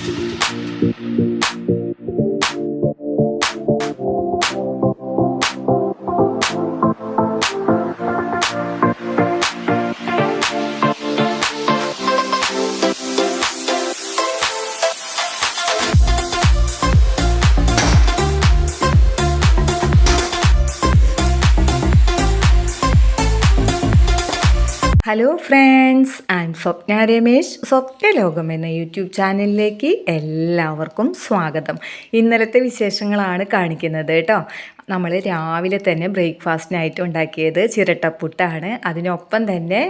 thank you hello friends and Swapna Ramesh Swapna ലോകം എന്ന YouTube ചാനലിലേക്ക് എല്ലാവർക്കും സ്വാഗതം. ഇന്നലത്തെ വിശേഷങ്ങളാണ് കാണിക്കുന്നത് കേട്ടോ. നമ്മൾ രാവിലെ തന്നെ ബ്രേക്ക്ഫാസ്റ്റിനായിട്ട് ഉണ്ടാക്കിയത് ചിരട്ടപ്പുട്ടാണ്. അതിനൊപ്പം തന്നെ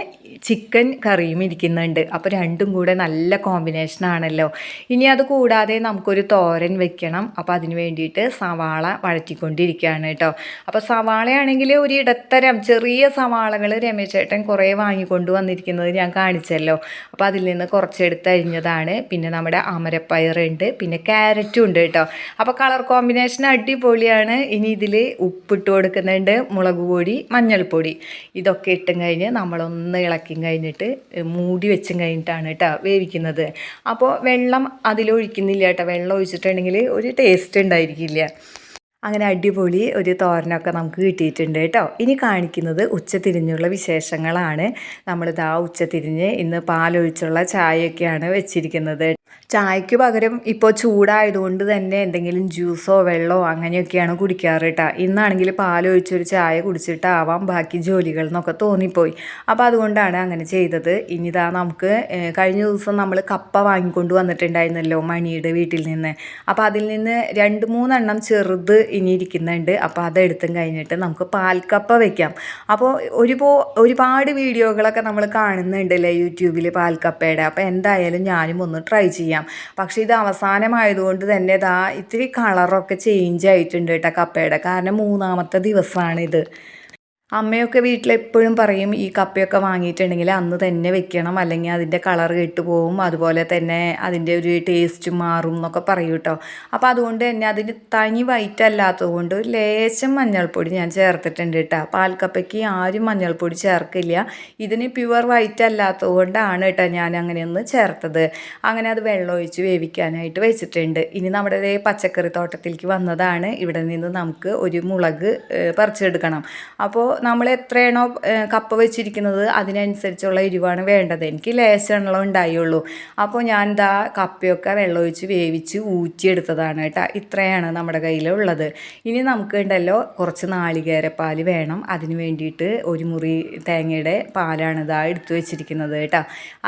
ചിക്കൻ കറിയും ഇരിക്കുന്നുണ്ട്. അപ്പോൾ രണ്ടും കൂടെ നല്ല കോമ്പിനേഷൻ ആണല്ലോ. ഇനി അത് കൂടാതെ നമുക്കൊരു തോരൻ വെക്കണം. അപ്പോൾ അതിന് വേണ്ടിയിട്ട് സവാള വഴറ്റിക്കൊണ്ടിരിക്കുകയാണ് കേട്ടോ. അപ്പോൾ സവാളയാണെങ്കിൽ ഒരു ഇടത്തരം ചെറിയ സവാളകൾ രമേശ് ചേട്ടൻ കുറേ വാങ്ങിക്കൊണ്ട് വന്നിരിക്കുന്നത് ഞാൻ കാണിച്ചല്ലോ. അപ്പോൾ അതിൽ നിന്ന് കുറച്ചെടുത്ത് അരിഞ്ഞതാണ്. പിന്നെ നമ്മുടെ അമരപ്പയറുണ്ട്. പിന്നെ ക്യാരറ്റും ഉണ്ട് കേട്ടോ. അപ്പോൾ കളർ കോമ്പിനേഷൻ അടിപൊളിയാണ്. ഇനി ഇതിൽ ഉപ്പിട്ട് കൊടുക്കുന്നുണ്ട് മുളക് പൊടി മഞ്ഞൾപ്പൊടി. ഇതൊക്കെ ഇട്ടും കഴിഞ്ഞ് നമ്മളൊന്ന് ഇളക്കി കഴിഞ്ഞിട്ട് മൂടി വെച്ചും കഴിഞ്ഞിട്ടാണ് കേട്ടോ വേവിക്കുന്നത്. അപ്പോൾ വെള്ളം അതിലൊഴിക്കുന്നില്ല കേട്ടോ വെള്ളം ഒഴിച്ചിട്ടുണ്ടെങ്കിൽ ഒരു ടേസ്റ്റ് ഉണ്ടായിരിക്കില്ല. അങ്ങനെ അടിപൊളി ഒരു തോരനൊക്കെ നമുക്ക് കിട്ടിയിട്ടുണ്ട് കേട്ടോ ഇനി കാണിക്കുന്നത് ഉച്ചതിരിഞ്ഞുള്ള വിശേഷങ്ങളാണ്. നമ്മളിതാ ഉച്ചതിരിഞ്ഞ് ഇന്ന് പാലൊഴിച്ചുള്ള ചായയൊക്കെയാണ് വെച്ചിരിക്കുന്നത്. ചായക്ക് പകരം ഇപ്പോൾ ചൂടായതുകൊണ്ട് തന്നെ എന്തെങ്കിലും ജ്യൂസോ വെള്ളമോ അങ്ങനെയൊക്കെയാണ് കുടിക്കാറ് കേട്ടോ. ഇന്നാണെങ്കിൽ പാലൊഴിച്ചൊരു ചായ കുടിച്ചിട്ടാവാം ബാക്കി ജോലികൾ എന്നൊക്കെ തോന്നിപ്പോയി. അപ്പോൾ അതുകൊണ്ടാണ് അങ്ങനെ ചെയ്തത്. ഇനിതാ നമുക്ക് കഴിഞ്ഞ ദിവസം നമ്മൾ കപ്പ വാങ്ങിക്കൊണ്ട് വന്നിട്ടുണ്ടായിരുന്നല്ലോ മണിയുടെ വീട്ടിൽ നിന്ന്. അപ്പോൾ അതിൽ നിന്ന് രണ്ട് മൂന്നെണ്ണം ചെറുത് ഇനി ഇരിക്കുന്നുണ്ട്. അപ്പോൾ അതെടുത്തും കഴിഞ്ഞിട്ട് നമുക്ക് പാൽക്കപ്പ വെക്കാം. അപ്പോൾ ഒരുപോ ഒരുപാട് വീഡിയോകളൊക്കെ നമ്മൾ കാണുന്നുണ്ടല്ലേ യൂട്യൂബിൽ പാൽക്കപ്പയുടെ. അപ്പോൾ എന്തായാലും ഞാനും ഒന്ന് ട്രൈ ചെയ്യാം പക്ഷേ ഇത് അവസാനമായതുകൊണ്ട് തന്നെ ഇതാ ഇത്തിരി കളറൊക്കെ ചേഞ്ച് ആയിട്ടുണ്ട് കേട്ടോ കപ്പയുടെ. കാരണം മൂന്നാമത്തെ ദിവസമാണിത്. അമ്മയൊക്കെ വീട്ടിൽ എപ്പോഴും പറയും ഈ കപ്പയൊക്കെ വാങ്ങിയിട്ടുണ്ടെങ്കിൽ അന്ന് തന്നെ വെക്കണം അല്ലെങ്കിൽ അതിന്റെ കളർ കെട്ടുപോകും അതുപോലെ തന്നെ അതിന്റെ ഒരു ടേസ്റ്റ് മാറും എന്നൊക്കെ പറയും കേട്ടോ. അപ്പോൾ അതുകൊണ്ട് തന്നെ അതിന് തനി വൈറ്റ് അല്ലാത്തതുകൊണ്ട് ലേശം മഞ്ഞൾപ്പൊടി ഞാൻ ചേർത്തിട്ടുണ്ട് കേട്ടോ. പാൽക്കപ്പയ്ക്ക് ആരും മഞ്ഞൾപ്പൊടി ചേർക്കില്ല. ഇതിന് പ്യുവർ വൈറ്റ് അല്ലാത്തതുകൊണ്ടാണ് കേട്ടോ ഞാൻ അങ്ങനെയൊന്ന് ചേർത്തത്. അങ്ങനെ അത് വെള്ളം ഒഴിച്ച് വേവിക്കാനായിട്ട് വെച്ചിട്ടുണ്ട്. ഇനി നമ്മുടെ പച്ചക്കറി തോട്ടത്തിലേക്ക് വന്നതാണ്. ഇവിടെ നിന്ന് നമുക്ക് ഒരു മുളക് പറിച്ചെടുക്കണം. അപ്പോൾ നമ്മൾ എത്രയാണോ കപ്പ വെച്ചിരിക്കുന്നത് അതിനനുസരിച്ചുള്ള എരിവാണ് വേണ്ടത്. എനിക്ക് ലേശമുള്ള ഉണ്ടായുള്ളൂ. അപ്പോൾ ഞാൻ എന്താ കപ്പയൊക്കെ വെള്ളമൊഴിച്ച് വേവിച്ച് ഊറ്റിയെടുത്തതാണ് കേട്ടോ. ഇത്രയാണ് നമ്മുടെ കയ്യിലുള്ളത്. ഇനി നമുക്ക് ഉണ്ടല്ലോ കുറച്ച് നാളികേരപ്പാൽ വേണം. അതിന് വേണ്ടിയിട്ട് ഒരു മുറി തേങ്ങയുടെ പാലാണ് ഇതാ എടുത്തു വെച്ചിരിക്കുന്നത് കേട്ടോ.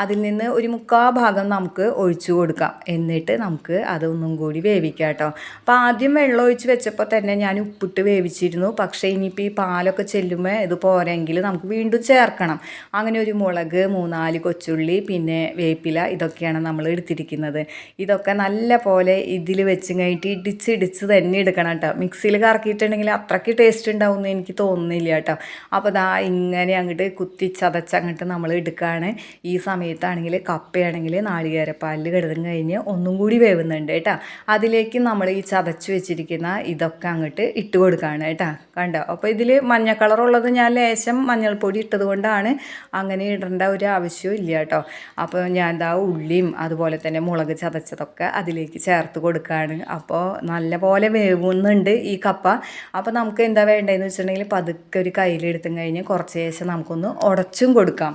അതിൽ നിന്ന് ഒരു മുക്കാ ഭാഗം നമുക്ക് ഒഴിച്ചു കൊടുക്കാം. എന്നിട്ട് നമുക്ക് അതൊന്നും കൂടി വേവിക്കാം കേട്ടോ. അപ്പോൾ ആദ്യം വെള്ളം ഒഴിച്ച് വെച്ചപ്പോൾ തന്നെ ഞാൻ ഉപ്പിട്ട് വേവിച്ചിരുന്നു. പക്ഷേ ഇനിയിപ്പോൾ ഈ പാലൊക്കെ ചെല്ലുമ്പോൾ ഇത് പോരെങ്കിൽ നമുക്ക് വീണ്ടും ചേർക്കണം. അങ്ങനെ ഒരു മുളക് മൂന്നാൽ കൊച്ചുള്ളി പിന്നെ വേപ്പില ഇതൊക്കെയാണ് നമ്മൾ എടുത്തിരിക്കുന്നത്. ഇതൊക്കെ നല്ല പോലെ ഇതിൽ വെച്ച് കഴിഞ്ഞിട്ട് ഇടിച്ച് ഇടിച്ച് തന്നെ എടുക്കണം കേട്ടോ. മിക്സിയിൽ കറക്കിയിട്ടുണ്ടെങ്കിൽ അത്രയ്ക്ക് ടേസ്റ്റ് ഉണ്ടാവുമെന്ന് എനിക്ക് തോന്നുന്നില്ല കേട്ടോ. അപ്പോൾ ദാ ഇങ്ങനെ അങ്ങോട്ട് കുത്തി ചതച്ച് അങ്ങോട്ട് നമ്മൾ എടുക്കുകയാണ്. ഈ സമയത്താണെങ്കിൽ കപ്പയാണെങ്കിൽ നാളികേരപ്പാലിൽ കിടന്നു കഴിഞ്ഞ് ഒന്നും കൂടി വേവുന്നുണ്ട് കേട്ടോ. അതിലേക്ക് നമ്മൾ ഈ ചതച്ച് വെച്ചിരിക്കുന്ന ഇതൊക്കെ അങ്ങോട്ട് ഇട്ട് കൊടുക്കുകയാണ് കേട്ടോ. കണ്ടോ? അപ്പോൾ ഇതിൽ മഞ്ഞ കളറുള്ളത് ഞാൻ ലേശം മഞ്ഞൾപ്പൊടി ഇട്ടത് കൊണ്ടാണ് അങ്ങനെ ഇടേണ്ട ഒരു ആവശ്യവും ഇല്ല കേട്ടോ. അപ്പോൾ ഞാൻ എന്താ ഉള്ളിയും അതുപോലെ തന്നെ മുളക് ചതച്ചതൊക്കെ അതിലേക്ക് ചേർത്ത് കൊടുക്കുകയാണ് അപ്പോൾ നല്ല പോലെ വേവുന്നുണ്ട് ഈ കപ്പ. അപ്പോൾ നമുക്ക് എന്താ വേണ്ടതെന്ന് വെച്ചിട്ടുണ്ടെങ്കിൽ പതുക്കെ ഒരു കയ്യിലെടുത്തും കഴിഞ്ഞ് കുറച്ച് ശേഷം നമുക്കൊന്ന് ഉടച്ചും കൊടുക്കാം.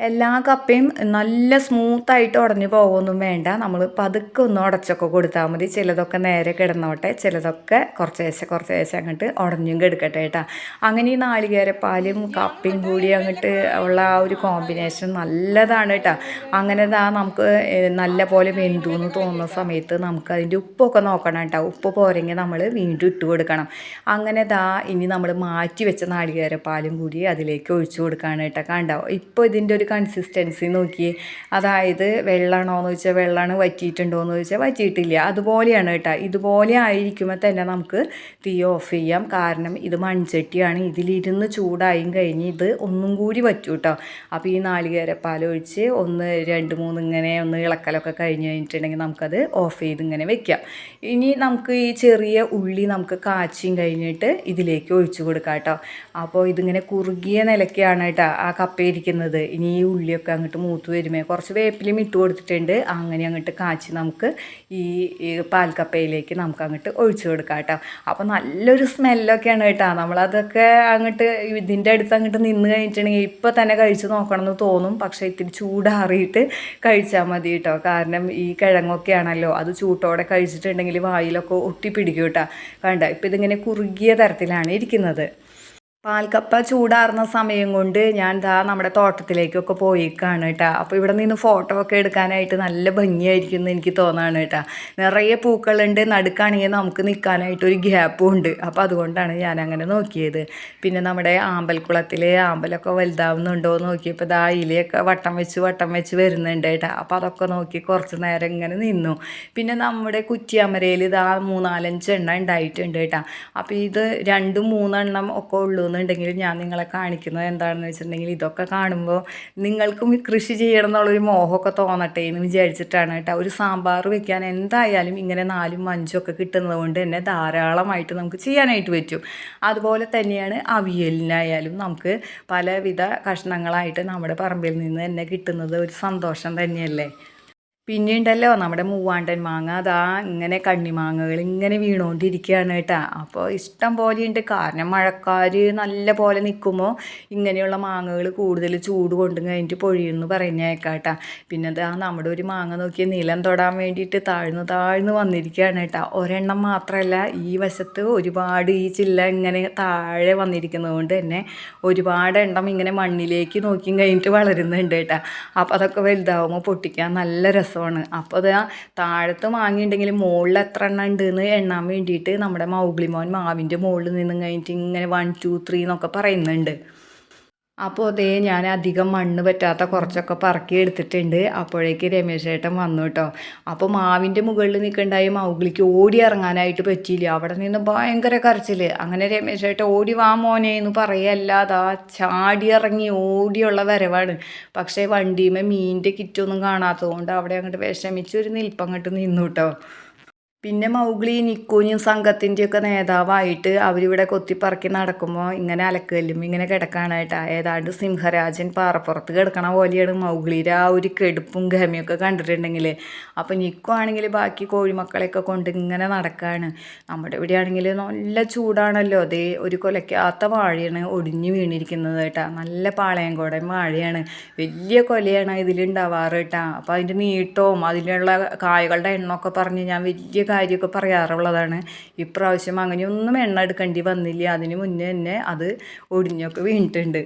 എല്ലാ കപ്പയും നല്ല സ്മൂത്തായിട്ട് ഉടഞ്ഞു പോകുമൊന്നും വേണ്ട. നമ്മൾ പതുക്കെ ഒന്ന് ഉടച്ചൊക്കെ കൊടുത്താൽ മതി. ചിലതൊക്കെ നേരെ കിടന്നോട്ടെ. ചിലതൊക്കെ കുറച്ചേശ്ശെ കുറച്ചേശ്ശെ അങ്ങോട്ട് ഉടഞ്ഞും കെടുക്കട്ടെ കേട്ടോ. അങ്ങനെ ഈ നാളികേരപ്പാലും കപ്പയും കൂടി അങ്ങോട്ട് ഉള്ള ആ ഒരു കോമ്പിനേഷൻ നല്ലതാണ് കേട്ടോ. അങ്ങനെ ഇതാ നമുക്ക് നല്ല പോലെ വെന്തു എന്ന് തോന്നുന്ന സമയത്ത് നമുക്ക് അതിന്റെ ഉപ്പൊക്കെ നോക്കണം കേട്ടോ. ഉപ്പ് പോരെങ്കിൽ നമ്മൾ വീണ്ടും ഇട്ട് കൊടുക്കണം. അങ്ങനെ ഇതാ ഇനി നമ്മൾ മാറ്റി വെച്ച നാളികേരപ്പാലും കൂടി അതിലേക്ക് ഒഴിച്ചു കൊടുക്കുകയാണ് കേട്ടോ. കണ്ടോ? ഇപ്പോൾ ഇതിന്റെ ഒരു കൺസിസ്റ്റൻസി നോക്കി അതായത് വെള്ളമാണോ എന്ന് ചോദിച്ചാൽ വെള്ളമാണ് വറ്റിയിട്ടുണ്ടോ എന്ന് ചോദിച്ചാൽ വറ്റിയിട്ടില്ല. അതുപോലെയാണ് കേട്ടോ. ഇതുപോലെ ആയിരിക്കുമ്പോൾ തന്നെ നമുക്ക് തീ ഓഫ് ചെയ്യാം. കാരണം ഇത് മൺചട്ടിയാണ്. ഇതിലിരുന്ന് ചൂടായും കഴിഞ്ഞ് ഇത് ഒന്നും കൂടി പറ്റൂ കേട്ടോ. അപ്പോൾ ഈ നാളികേരപ്പാൽ ഒഴിച്ച് ഒന്ന് രണ്ട് മൂന്ന് ഇങ്ങനെ ഒന്ന് ഇളക്കലൊക്കെ കഴിഞ്ഞ് കഴിഞ്ഞിട്ടുണ്ടെങ്കിൽ നമുക്കത് ഓഫ് ചെയ്ത് ഇങ്ങനെ വെക്കാം. ഇനി നമുക്ക് ഈ ചെറിയ ഉള്ളി നമുക്ക് കാച്ചിയും കഴിഞ്ഞിട്ട് ഇതിലേക്ക് ഒഴിച്ചു കൊടുക്കാം കേട്ടോ. അപ്പോൾ ഇതിങ്ങനെ കുറുകിയ നിലയ്ക്കാണ് കേട്ടോ ആ കപ്പ ഇരിക്കുന്നത്. ഇനി ഈ ഉള്ളിയൊക്കെ അങ്ങോട്ട് മൂത്ത് വരുമേ. കുറച്ച് വേപ്പിലും ഇട്ട് കൊടുത്തിട്ടുണ്ട്. അങ്ങനെ അങ്ങോട്ട് കാച്ചി നമുക്ക് ഈ പാൽക്കപ്പയിലേക്ക് നമുക്ക് അങ്ങോട്ട് ഒഴിച്ചു കൊടുക്കാം കേട്ടോ. അപ്പോൾ നല്ലൊരു സ്മെല്ലൊക്കെയാണ് കേട്ടോ. നമ്മളതൊക്കെ അങ്ങോട്ട് ഇതിന്റെ അടുത്ത് അങ്ങോട്ട് നിന്ന് കഴിഞ്ഞിട്ടുണ്ടെങ്കിൽ ഇപ്പോൾ തന്നെ കഴിച്ച് നോക്കണം എന്ന് തോന്നും. പക്ഷേ ഇത്തിരി ചൂടാറിയിട്ട് കഴിച്ചാൽ മതി കേട്ടോ. കാരണം ഈ കിഴങ്ങൊക്കെയാണല്ലോ അത് ചൂട്ടോടെ കഴിച്ചിട്ടുണ്ടെങ്കിൽ വായിലൊക്കെ ഒട്ടിപ്പിടിക്കും കേട്ടോ. കണ്ട? ഇപ്പം ഇതിങ്ങനെ കുറുകിയ തരത്തിലാണ് ഇരിക്കുന്നത്. പാൽക്കപ്പ ചൂടാറുന്ന സമയം കൊണ്ട് ഞാൻ ദാ നമ്മുടെ തോട്ടത്തിലേക്കൊക്കെ പോയിക്കാണ് കേട്ടോ. അപ്പോൾ ഇവിടെ നിന്ന് ഫോട്ടോ ഒക്കെ എടുക്കാനായിട്ട് നല്ല ഭംഗിയായിരിക്കും എന്ന് എനിക്ക് തോന്നാണ് കേട്ടോ. നിറയെ പൂക്കളുണ്ട് നടുക്കാണെങ്കിൽ നമുക്ക് നിൽക്കാനായിട്ട് ഒരു ഗ്യാപ്പും ഉണ്ട്. അപ്പോൾ അതുകൊണ്ടാണ് ഞാൻ അങ്ങനെ നോക്കിയത്. പിന്നെ നമ്മുടെ ആമ്പൽക്കുളത്തിൽ ആമ്പലൊക്കെ വലുതാവുന്നുണ്ടോ എന്ന് നോക്കിയപ്പോൾ ദാ ഇലയൊക്കെ വട്ടം വെച്ച് വട്ടം വെച്ച് വരുന്നുണ്ട് കേട്ടോ. അപ്പോൾ അതൊക്കെ നോക്കി കുറച്ച് നേരം ഇങ്ങനെ നിന്നു. പിന്നെ നമ്മുടെ കുറ്റിയമരയിൽ ഇതാ മൂന്നാലഞ്ച് എണ്ണ ഉണ്ടായിട്ടുണ്ട് കേട്ടോ. അപ്പോൾ ഇത് രണ്ടും മൂന്നെണ്ണം ഒക്കെ ഉള്ളൂ എന്നുണ്ടെങ്കിൽ ഞാൻ നിങ്ങളെ കാണിക്കുന്നത് എന്താണെന്ന് വെച്ചിട്ടുണ്ടെങ്കിൽ ഇതൊക്കെ കാണുമ്പോൾ നിങ്ങൾക്കും കൃഷി ചെയ്യണം എന്നുള്ളൊരു മോഹമൊക്കെ തോന്നട്ടെ എന്ന് വിചാരിച്ചിട്ടാണ് കേട്ടോ. ഒരു സാമ്പാർ വെക്കാൻ എന്തായാലും ഇങ്ങനെ നാലും അഞ്ചും ഒക്കെ കിട്ടുന്നത് കൊണ്ട് തന്നെ ധാരാളമായിട്ട് നമുക്ക് ചെയ്യാനായിട്ട് പറ്റും. അതുപോലെ തന്നെയാണ് അവിയലിനായാലും നമുക്ക് പലവിധ കഷ്ണങ്ങളായിട്ട് നമ്മുടെ പറമ്പിൽ നിന്ന് തന്നെ കിട്ടുന്നത് ഒരു സന്തോഷം തന്നെയല്ലേ? പിന്നെ ഉണ്ടല്ലോ നമ്മുടെ മൂവാണ്ടൻ മാങ്ങ. അതാ ഇങ്ങനെ കണ്ണിമാങ്ങകൾ ഇങ്ങനെ വീണുകൊണ്ടിരിക്കുകയാണ് കേട്ടോ. അപ്പോൾ ഇഷ്ടം പോലെയുണ്ട്. കാരണം മഴക്കാർ നല്ല പോലെ നിൽക്കുമ്പോൾ ഇങ്ങനെയുള്ള മാങ്ങകൾ കൂടുതൽ ചൂട് കൊണ്ടു കഴിഞ്ഞിട്ട് പൊഴിയുമെന്ന് പറഞ്ഞേക്കാട്ടാ കേട്ടോ പിന്നെ അതാ നമ്മുടെ ഒരു മാങ്ങ നോക്കി നിലം തൊടാൻ വേണ്ടിയിട്ട് താഴ്ന്നു താഴ്ന്നു വന്നിരിക്കുകയാണ് കേട്ടോ. ഒരെണ്ണം മാത്രമല്ല ഈ വശത്ത് ഒരുപാട് ഈ ചില്ല ഇങ്ങനെ താഴെ വന്നിരിക്കുന്നത് കൊണ്ട് തന്നെ ഒരുപാട് എണ്ണം ഇങ്ങനെ മണ്ണിലേക്ക് നോക്കി കഴിഞ്ഞിട്ട് വളരുന്നുണ്ട് കേട്ടോ. അപ്പോൾ അതൊക്കെ വലുതാവുമ്പോൾ പൊട്ടിക്കാൻ നല്ല രസം. രസമാണ് അപ്പോൾ അത് താഴത്ത് മാങ്ങിയുണ്ടെങ്കിൽ മുകളിൽ എത്ര എണ്ണ ഉണ്ട് എന്ന് എണ്ണാൻ വേണ്ടിയിട്ട് നമ്മുടെ മൗഗ്ലിമോൻ മാവിന്റെ മുകളിൽ നിന്നും കഴിഞ്ഞിട്ട് ഇങ്ങനെ വൺ ടു ത്രീ എന്നൊക്കെ പറയുന്നുണ്ട്. അപ്പോൾ അതേ ഞാൻ അധികം മണ്ണ് പറ്റാത്ത കുറച്ചൊക്കെ പറക്കി എടുത്തിട്ടുണ്ട്. അപ്പോഴേക്ക് രമേശ് ഏട്ടൻ വന്നു കേട്ടോ. അപ്പോൾ മാവിന്റെ മുകളിൽ നിൽക്കണ്ടായി മൗഗ്ലിക്ക് ഓടി ഇറങ്ങാനായിട്ട് പറ്റിയില്ല. അവിടെ നിന്ന് ഭയങ്കര കരച്ചിൽ അങ്ങനെ രമേശ് ഏട്ടൻ ഓടി വാ മോനെ എന്ന് പറയല്ലാതെ ചാടി ഇറങ്ങി ഓടിയുള്ള വരവാണ്. പക്ഷേ വണ്ടിയുമേ മീനിന്റെ കിറ്റൊന്നും കാണാത്തതുകൊണ്ട് അവിടെ അങ്ങോട്ട് വിഷമിച്ച് ഒരു നിൽപ്പങ്ങോട്ട് നിന്നു കേട്ടോ. പിന്നെ മൗഗ്ലി നിക്കൂഞ്ഞും സംഘത്തിന്റെയൊക്കെ നേതാവായിട്ട് അവരിവിടെ കൊത്തിപ്പറക്കി നടക്കുമ്പോൾ ഇങ്ങനെ അലക്കല്ലും ഇങ്ങനെ കിടക്കാനായിട്ട്. ഏതാണ്ട് സിംഹരാജൻ പാറപ്പുറത്ത് കിടക്കണ പോലെയാണ് മൗഗ്ലിയുടെ ആ ഒരു കെടുപ്പും ഗമിയൊക്കെ കണ്ടിട്ടുണ്ടെങ്കിൽ അപ്പോൾ നിക്കു ആണെങ്കിൽ ബാക്കി കോഴിമക്കളെയൊക്കെ കൊണ്ട് ഇങ്ങനെ നടക്കുകയാണ് നമ്മുടെ ഇവിടെ ആണെങ്കിൽ നല്ല ചൂടാണല്ലോ. അതേ ഒരു കൊലയ്ക്കാത്ത വാഴയാണ് ഒടിഞ്ഞു വീണിരിക്കുന്നത് കേട്ടാ. നല്ല പാളയംകോടൻ വാഴയാണ്. വലിയ കൊലയാണ് ഇതിലുണ്ടാവാറ് കേട്ടാ. അപ്പോൾ അതിന്റെ നീട്ടവും അതിലുള്ള കായകളുടെ എണ്ണമൊക്കെ പറഞ്ഞ് ഞാൻ വലിയ കാര്യമൊക്കെ പറയാറുള്ളതാണ്. ഇപ്രാവശ്യം അങ്ങനെയൊന്നും എണ്ണ എടുക്കേണ്ടി വന്നില്ല. അതിന് മുന്നേ തന്നെ അത് ഒടിഞ്ഞൊക്കെ വീണിട്ടുണ്ട്.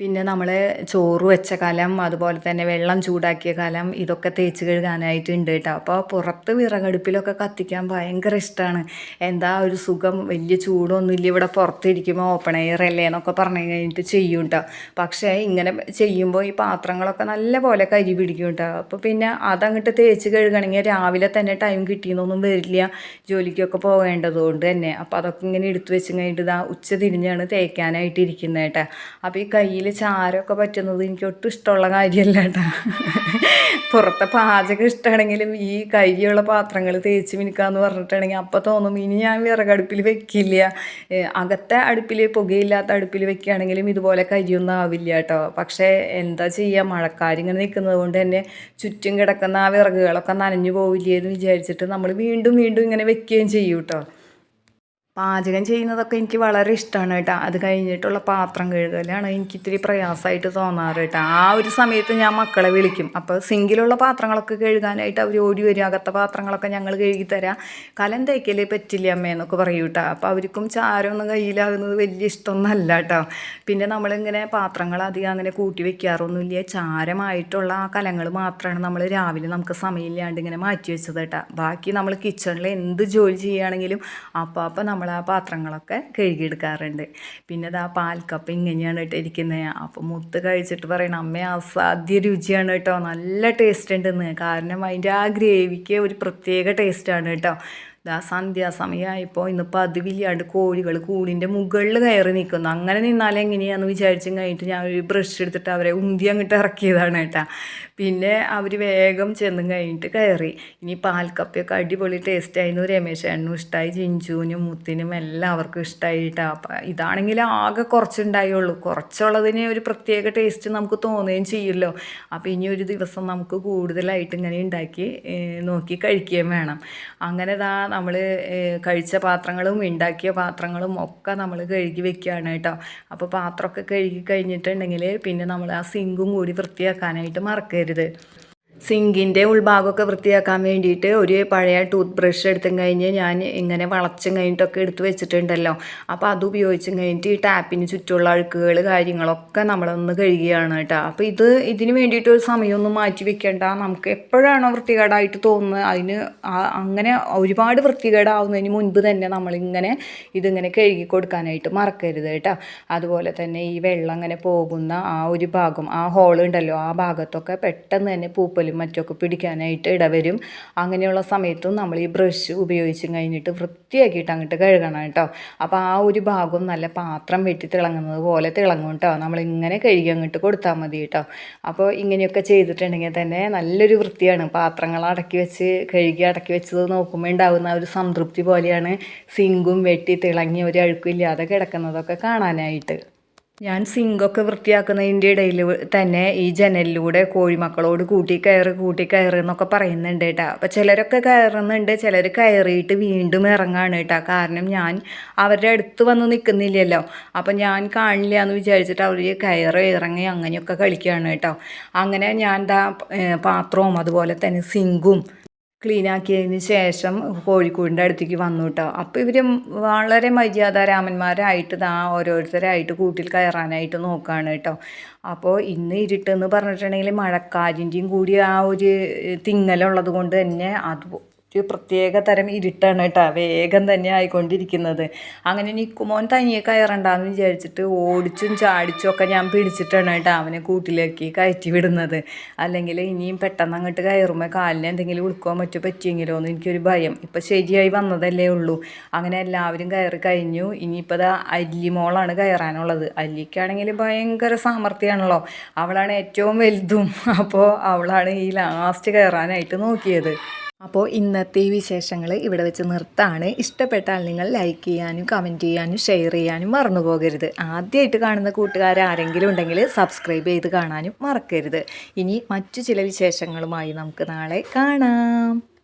പിന്നെ നമ്മൾ ചോറ് വെച്ച കലം അതുപോലെ തന്നെ വെള്ളം ചൂടാക്കിയ കലം ഇതൊക്കെ തേച്ച് കഴുകാനായിട്ടുണ്ട് കേട്ടോ അപ്പോൾ പുറത്ത് വിറകടുപ്പിലൊക്കെ കത്തിക്കാൻ ഭയങ്കര ഇഷ്ടമാണ് എന്താ ഒരു സുഖം വലിയ ചൂടൊന്നുമില്ല ഇവിടെ പുറത്തിരിക്കുമ്പോൾ ഓപ്പൺ എയർ അല്ലേ എന്നൊക്കെ പറഞ്ഞു കഴിഞ്ഞിട്ട് ചെയ്യും കേട്ടോ പക്ഷേ ഇങ്ങനെ ചെയ്യുമ്പോൾ ഈ പാത്രങ്ങളൊക്കെ നല്ല പോലെ കരി പിടിക്കും കേട്ടോ അപ്പോൾ പിന്നെ അതങ്ങോട്ട് തേച്ച് കഴുകണമെങ്കിൽ രാവിലെ തന്നെ ടൈം കിട്ടിയെന്നൊന്നും വരില്ല. ജോലിക്കൊക്കെ പോകേണ്ടതുകൊണ്ട് തന്നെ. അപ്പോൾ അതൊക്കെ ഇങ്ങനെ എടുത്തു വെച്ച് കഴിഞ്ഞിട്ട് ഇതാ ഉച്ച തിരിഞ്ഞാണ് തേക്കാനായിട്ട് ഇരിക്കുന്നത് കേട്ടോ അപ്പോൾ ഈ കയ്യിൽ ചാരമൊക്കെ പറ്റുന്നത് എനിക്ക് ഒട്ടും ഇഷ്ടമുള്ള കാര്യമല്ല കേട്ടോ പുറത്തെ പാചകം ഇഷ്ടമാണെങ്കിലും ഈ കരിയുള്ള പാത്രങ്ങൾ തേച്ച് മിനുക്കാന്ന് പറഞ്ഞിട്ടാണെങ്കിൽ അപ്പോൾ തോന്നും ഇനി ഞാൻ വിറകടുപ്പിൽ വെക്കില്ല. അകത്തെ അടുപ്പിൽ പുകയില്ലാത്ത അടുപ്പിൽ വെക്കുകയാണെങ്കിലും ഇതുപോലെ കരിയൊന്നും ആവില്ല കേട്ടോ. പക്ഷേ എന്താ ചെയ്യുക മഴക്കാരിങ്ങനെ നിൽക്കുന്നത് കൊണ്ട് തന്നെ ചുറ്റും കിടക്കുന്ന ആ വിറകുകളൊക്കെ നനഞ്ഞു പോവില്ലേ എന്ന് വിചാരിച്ചിട്ട് നമ്മൾ വീണ്ടും വീണ്ടും ഇങ്ങനെ വെക്കുകയും ചെയ്യും കേട്ടോ. പാചകം ചെയ്യുന്നതൊക്കെ എനിക്ക് വളരെ ഇഷ്ടമാണ് കേട്ടോ. അത് കഴിഞ്ഞിട്ടുള്ള പാത്രം കഴുകലാണ് എനിക്ക് ഇത്തിരി പ്രയാസമായിട്ട് തോന്നാറ് കേട്ടോ. ആ ഒരു സമയത്ത് ഞാൻ മക്കളെ വിളിക്കും. അപ്പോൾ സിങ്കിലുള്ള പാത്രങ്ങളൊക്കെ കഴുകാനായിട്ട് അവർ ഓടി വരും. അകത്തെ പാത്രങ്ങളൊക്കെ ഞങ്ങൾ കഴുകി തരാം. കലം തേക്കലേ പറ്റില്ല അമ്മയെന്നൊക്കെ പറയൂ കേട്ടോ. അപ്പോൾ അവർക്കും ചാരമൊന്നും കയ്യിലാകുന്നത് വലിയ ഇഷ്ടമൊന്നുമല്ല കേട്ടോ. പിന്നെ നമ്മളിങ്ങനെ പാത്രങ്ങൾ അധികം അങ്ങനെ കൂട്ടി വെക്കാറൊന്നുമില്ല. ചാരമായിട്ടുള്ള ആ കലങ്ങൾ മാത്രമാണ് നമ്മൾ രാവിലെ നമുക്ക് സമയമില്ലാണ്ട് ഇങ്ങനെ മാറ്റി വെച്ചത് കേട്ടോ. ബാക്കി നമ്മൾ കിച്ചണിൽ എന്ത് ജോലി ചെയ്യുകയാണെങ്കിലും അപ്പോൾ അപ്പോൾ നമ്മൾ ആ പാത്രങ്ങളൊക്കെ കഴുകിയെടുക്കാറുണ്ട്. പിന്നെ അത് ആ പാൽക്കപ്പ് ഇങ്ങനെയാണ് കേട്ടോ ഇരിക്കുന്നത് അപ്പോൾ മുത്ത് കഴിച്ചിട്ട് പറയണം അമ്മ അസാധ്യ രുചിയാണ് കേട്ടോ. നല്ല ടേസ്റ്റ് ഉണ്ടെന്ന്. കാരണം അതിന്റെ ആ ഗ്രേവിക്ക് ഒരു പ്രത്യേക ടേസ്റ്റാണ് കേട്ടോ. ഇതാ സന്ധ്യാസമയമായപ്പോൾ ഇന്ന് പതിവില്ലാണ്ട് കോഴികൾ കൂടിന്റെ മുകളിൽ കയറി നിൽക്കുന്നു അങ്ങനെ നിന്നാലെങ്ങനെയാണെന്ന് വിചാരിച്ചും കഴിഞ്ഞിട്ട് ഞാൻ ഒരു ബ്രഷ് എടുത്തിട്ട് അവരെ ഉന്തി അങ്ങോട്ട് ഇറക്കിയതാണ് കേട്ടാ. പിന്നെ അവർ വേഗം ചെന്നും കഴിഞ്ഞിട്ട് കയറി. ഇനി പാൽക്കപ്പയൊക്കെ അടിപൊളി ടേസ്റ്റ് ആയിരുന്നു രമേശ് എണ്ണും ഇഷ്ടമായി ജിഞ്ചുവിനും മുത്തിനും എല്ലാം അവർക്ക് ഇഷ്ടമായിട്ടാണ് അപ്പം ഇതാണെങ്കിൽ ആകെ കുറച്ചുണ്ടായുള്ളൂ. കുറച്ചുള്ളതിന് ഒരു പ്രത്യേക ടേസ്റ്റ് നമുക്ക് തോന്നുകയും ചെയ്യുമല്ലോ അപ്പോൾ ഇനി ഒരു ദിവസം നമുക്ക് കൂടുതലായിട്ട് ഇങ്ങനെ ഉണ്ടാക്കി നോക്കി കഴിക്കുകയും വേണം. അങ്ങനെ ഇതാ നമ്മൾ കഴിച്ച പാത്രങ്ങളും ഉണ്ടാക്കിയ പാത്രങ്ങളും ഒക്കെ നമ്മൾ കഴുകി വെക്കുകയാണ് കേട്ടോ. അപ്പോൾ പാത്രമൊക്കെ കഴുകി കഴിഞ്ഞിട്ടുണ്ടെങ്കിൽ പിന്നെ നമ്മൾ ആ സിങ്കും കൂടി വൃത്തിയാക്കാനായിട്ട് മറക്കരുത്. മറക്കരുത് സിങ്കിന്റെ ഉൾഭാഗമൊക്കെ വൃത്തിയാക്കാൻ വേണ്ടിയിട്ട് ഒരു പഴയ ടൂത്ത് ബ്രഷ് എടുത്തും കഴിഞ്ഞ് ഞാൻ ഇങ്ങനെ വളച്ചും കഴിഞ്ഞിട്ടൊക്കെ എടുത്ത് വെച്ചിട്ടുണ്ടല്ലോ. അപ്പോൾ അത് ഉപയോഗിച്ചും കഴിഞ്ഞിട്ട് ഈ ടാപ്പിന് ചുറ്റുമുള്ള അഴുക്കുകൾ കാര്യങ്ങളൊക്കെ നമ്മളൊന്ന് കഴുകുകയാണ് കേട്ടോ. അപ്പോൾ ഇത് ഇതിന് വേണ്ടിയിട്ട് ഒരു സമയമൊന്നും മാറ്റി വെക്കേണ്ട. നമുക്ക് എപ്പോഴാണോ വൃത്തികേടായിട്ട് തോന്നുന്നത് അതിന് അങ്ങനെ ഒരുപാട് വൃത്തികേടാവുന്നതിന് മുൻപ് തന്നെ നമ്മളിങ്ങനെ ഇതിങ്ങനെ കഴുകി കൊടുക്കാനായിട്ട് മറക്കരുത് കേട്ടോ. അതുപോലെ തന്നെ ഈ വെള്ളം അങ്ങനെ പോകുന്ന ആ ഒരു ഭാഗം ആ ഹോൾ ഉണ്ടല്ലോ ആ ഭാഗത്തൊക്കെ പെട്ടെന്ന് തന്നെ പൂപ്പലും മറ്റുമൊക്കെ പിടിക്കാനായിട്ട് ഇടവരും അങ്ങനെയുള്ള സമയത്തും നമ്മൾ ഈ ബ്രഷ് ഉപയോഗിച്ചും കഴിഞ്ഞിട്ട് വൃത്തിയാക്കിയിട്ട് അങ്ങോട്ട് കഴുകണം കേട്ടോ. അപ്പോൾ ആ ഒരു ഭാഗം നല്ല പാത്രം വെട്ടി തിളങ്ങുന്നത് പോലെ തിളങ്ങും കേട്ടോ. നമ്മളിങ്ങനെ കഴുകി അങ്ങോട്ട് കൊടുത്താൽ മതി കേട്ടോ. അപ്പോൾ ഇങ്ങനെയൊക്കെ ചെയ്തിട്ടുണ്ടെങ്കിൽ തന്നെ നല്ലൊരു വൃത്തിയാണ്. പാത്രങ്ങൾ അടക്കി വെച്ച് കഴുകി അടക്കി വെച്ചത് നോക്കുമ്പോൾ ഉണ്ടാകുന്ന ഒരു സംതൃപ്തി പോലെയാണ്. സിങ്കും വെട്ടി തിളങ്ങി ഒരു അഴുക്കില്ലാതെ കിടക്കുന്നതൊക്കെ കാണാനായിട്ട്. ഞാൻ സിങ്കൊക്കെ വൃത്തിയാക്കുന്നതിന്റെ ഇടയിൽ തന്നെ ഈ ജനലിലൂടെ കോഴിമക്കളോട് കൂട്ടി കയറ് കൂട്ടി കയറ് എന്നൊക്കെ പറയുന്നുണ്ട് കേട്ടോ. അപ്പോൾ ചിലരൊക്കെ കയറുന്നുണ്ട് ചിലർ കയറിയിട്ട് വീണ്ടും ഇറങ്ങാണ് കേട്ടോ. കാരണം ഞാൻ അവരുടെ അടുത്ത് വന്ന് നിൽക്കുന്നില്ലല്ലോ. അപ്പോൾ ഞാൻ കാണില്ല എന്ന് വിചാരിച്ചിട്ട് അവർ കയറ് ഇറങ്ങി അങ്ങനെയൊക്കെ കളിക്കുകയാണ് കേട്ടോ. അങ്ങനെ ഞാൻ ദാ പാത്രവും അതുപോലെ തന്നെ സിങ്കും ക്ലീൻ ആക്കിയതിന് ശേഷം കോഴിക്കൂടിന്റെ അടുത്തേക്ക് വന്നു കേട്ടോ. അപ്പോൾ ഇവർ വളരെ മര്യാദാരാമന്മാരായിട്ട് ആ ഓരോരുത്തരായിട്ട് കൂട്ടിൽ കയറാനായിട്ട് നോക്കുകയാണ് കേട്ടോ. അപ്പോൾ ഇന്ന് ഇരുട്ടെന്ന് പറഞ്ഞിട്ടുണ്ടെങ്കിൽ മഴക്കാരിന്റെയും കൂടി ആ ഒരു തിങ്ങലുള്ളത് കൊണ്ട് തന്നെ അത് ഒരു പ്രത്യേക തരം ഇരുട്ടാണ് കേട്ടോ. വേഗം തന്നെ ആയിക്കൊണ്ടിരിക്കുന്നത്. അങ്ങനെ നിൽക്കുമോൻ തനിയെ കയറണ്ടെന്ന് വിചാരിച്ചിട്ട് ഓടിച്ചും ചാടിച്ചും ഒക്കെ ഞാൻ പിടിച്ചിട്ടാണ് കേട്ടോ അവനെ കൂട്ടിലേക്ക് കയറ്റി വിടുന്നത്. അല്ലെങ്കിൽ ഇനിയും പെട്ടെന്ന് അങ്ങോട്ട് കയറുമ്പോൾ കാലിന് എന്തെങ്കിലും ഉൾക്കോ മറ്റോ പറ്റിയെങ്കിലോ എന്ന് എനിക്കൊരു ഭയം. ഇപ്പം ശരിയായി വന്നതല്ലേ ഉള്ളൂ. അങ്ങനെ എല്ലാവരും കയറി കഴിഞ്ഞു. ഇനിയിപ്പോൾ ദാ അല്ലിമോളാണ് കയറാനുള്ളത്. അല്ലിക്കാണെങ്കിൽ ഭയങ്കര സാമർഥ്യമാണല്ലോ അവളാണ് ഏറ്റവും വലുതും. അപ്പോൾ അവളാണ് ഈ ലാസ്റ്റ് കയറാനായിട്ട് നോക്കിയത്. അപ്പോൾ ഇന്നത്തെ വിശേഷങ്ങൾ ഇവിടെ വെച്ച് നിർത്താണ്. ഇഷ്ടപ്പെട്ടാൽ നിങ്ങൾ ലൈക്ക് ചെയ്യാനും കമന്റ് ചെയ്യാനും ഷെയർ ചെയ്യാനും മറന്നു പോകരുത്. ആദ്യമായിട്ട് കാണുന്ന കൂട്ടുകാർ ആരെങ്കിലും ഉണ്ടെങ്കിൽ സബ്സ്ക്രൈബ് ചെയ്ത് കാണാനും മറക്കരുത്. ഇനി മറ്റു ചില വിശേഷങ്ങളുമായി നമുക്ക് നാളെ കാണാം.